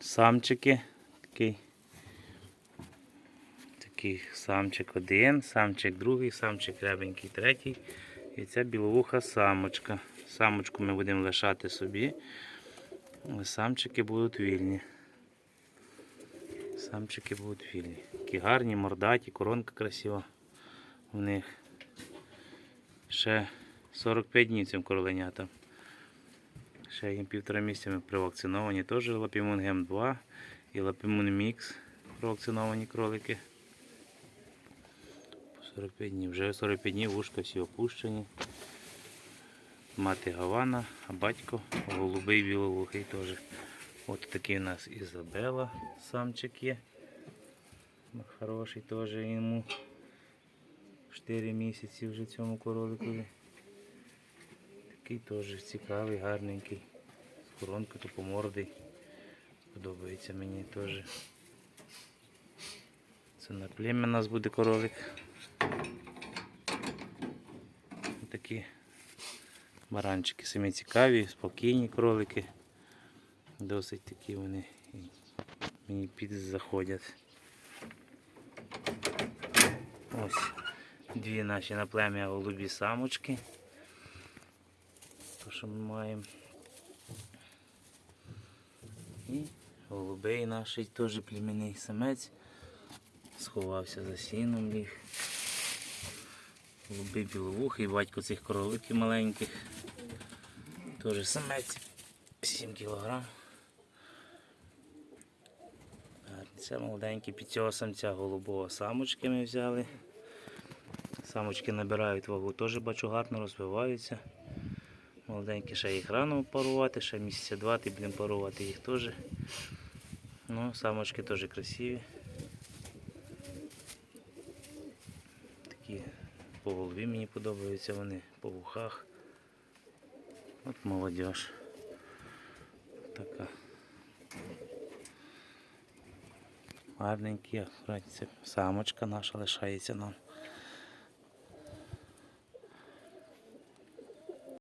Самчики. Такий. Такий самчик один, самчик другий, самчик рябенький третій. І ця біловуха самочка. Самочку ми будемо лишати собі. Самчики будуть вільні. Самчики будуть вільні. Такі гарні, мордаті, коронка красива у них. Ще 45 днів цим короленятам. Ще їм півтора місяця ми провакциновані. Теж Лапімун Гем 2 і Лапімун Мікс провакциновані кролики. 45 днів. Вже 45 днів вушка всі опущені. Мати Гавана, а батько голубий біловухий теж. От такий у нас Ізабела, самчик є. Хороший теж йому 4 місяці вже цьому короликові. Такий теж цікавий, гарненький. З коронкою тупомордий. Подобається мені теж. Це на плем'я у нас буде королик. Такі баранчики самі цікаві, спокійні кролики. Досить такі вони мені під заходять. Ось дві наші на плем'я голубі самочки. Що ми маємо. І голубей наш теж племінний самець. Сховався за сіном ліг. Голубий біловухий, батько цих кроликів маленьких. Теж самець 7 кілограм. Це молоденький під цього голубого самочки ми взяли. Самочки набирають вагу, теж бачу гарно розвиваються. Молоденькі ще їх рано парувати, ще місяця два ти будемо парувати їх теж. Ну, самочки теж красиві. Такі по голові мені подобаються вони, по вухах. От молодіж. Така. Гарненькі. Самочка наша лишається нам.